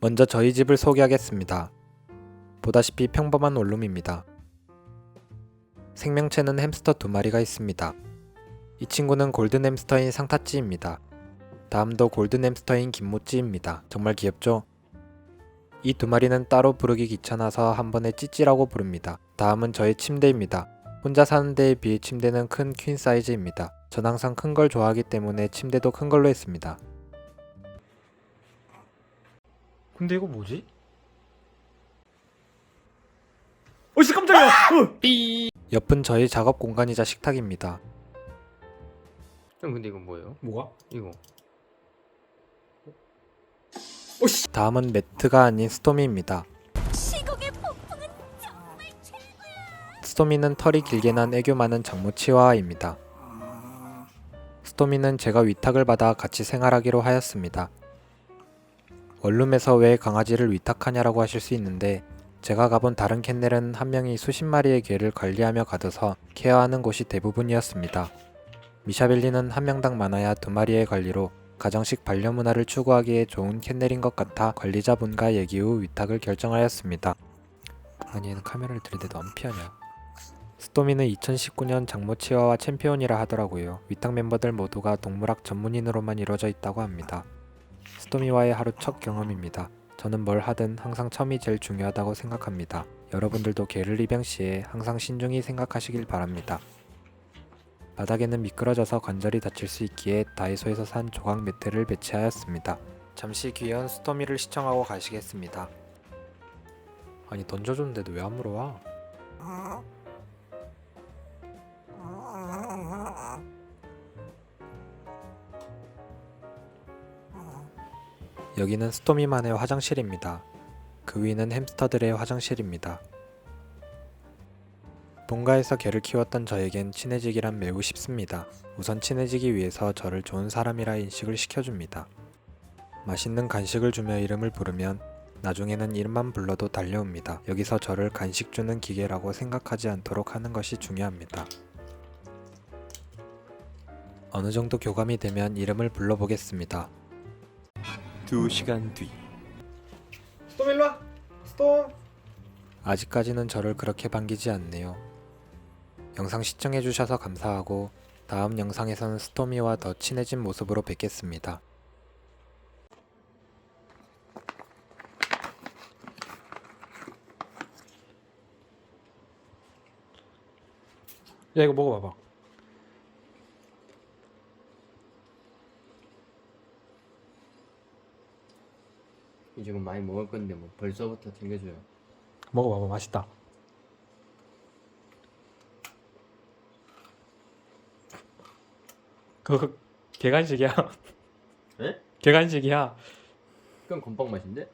먼저 저희 집을 소개하겠습니다. 보다시피 평범한 원룸입니다. 생명체는 햄스터 두 마리가 있습니다. 이 친구는 골든 햄스터인 상타찌입니다. 다음도 골든 햄스터인 김모찌입니다. 정말 귀엽죠? 이 두 마리는 따로 부르기 귀찮아서 한 번에 찌찌라고 부릅니다. 다음은 저의 침대입니다. 혼자 사는 데에 비해 침대는 큰 퀸 사이즈입니다. 전 항상 큰 걸 좋아하기 때문에 침대도 큰 걸로 했습니다. 근데 이거 뭐지? 어씨 깜짝이야! 어! 옆은 저희 작업 공간이자 식탁입니다. 형 근데 이건 뭐예요? 뭐가? 이거 다음은 매트가 아닌 스토미입니다. 시국의 폭풍은 정말 최고야. 스토미는 털이 길게 난 애교 많은 장모 치와와입니다. 스토미는 제가 위탁을 받아 같이 생활하기로 하였습니다. 원룸에서 왜 강아지를 위탁하냐라고 하실 수 있는데 제가 가본 다른 캔넬은 한 명이 수십 마리의 개를 관리하며 가둬서 케어하는 곳이 대부분이었습니다. 미샤벨리는 한 명당 많아야 두 마리의 관리로 가정식 반려 문화를 추구하기에 좋은 캔넬인 것 같아 관리자분과 얘기 후 위탁을 결정하였습니다. 아니 얘는 카메라를 들이대도 안 피하냐 스토미는 2019년 장모 치와와 챔피언이라 하더라고요. 위탁 멤버들 모두가 동물학 전문인으로만 이루어져 있다고 합니다. 스토미와의 하루 첫 경험입니다. 저는 뭘 하든 항상 처음이 제일 중요하다고 생각합니다. 여러분들도 개를 입양 시에 항상 신중히 생각하시길 바랍니다. 바닥에는 미끄러져서 관절이 다칠 수 있기에 다이소에서 산 조각 매트를 배치하였습니다. 잠시 귀여운 스토미를 시청하고 가시겠습니다. 아니 던져줬는데도 왜 안 물어와? 여기는 스토미만의 화장실입니다. 그 위는 햄스터들의 화장실입니다. 본가에서 개를 키웠던 저에겐 친해지기란 매우 쉽습니다. 우선 친해지기 위해서 저를 좋은 사람이라 인식을 시켜줍니다. 맛있는 간식을 주며 이름을 부르면 나중에는 이름만 불러도 달려옵니다. 여기서 저를 간식 주는 기계라고 생각하지 않도록 하는 것이 중요합니다. 어느 정도 교감이 되면 이름을 불러보겠습니다. 두 시간 뒤 스톰 일로 와! 스톰! 아직까지는 저를 그렇게 반기지 않네요. 영상 시청해주셔서 감사하고 다음 영상에서는 스토미와 더 친해진 모습으로 뵙겠습니다. 야 이거 먹어봐봐 이제 금 많이 먹을 건데 뭐 벌써부터 챙겨줘요. 먹어봐봐 맛있다 그거 개간식이야 에? 개간식이야 그건 건빵 맛인데?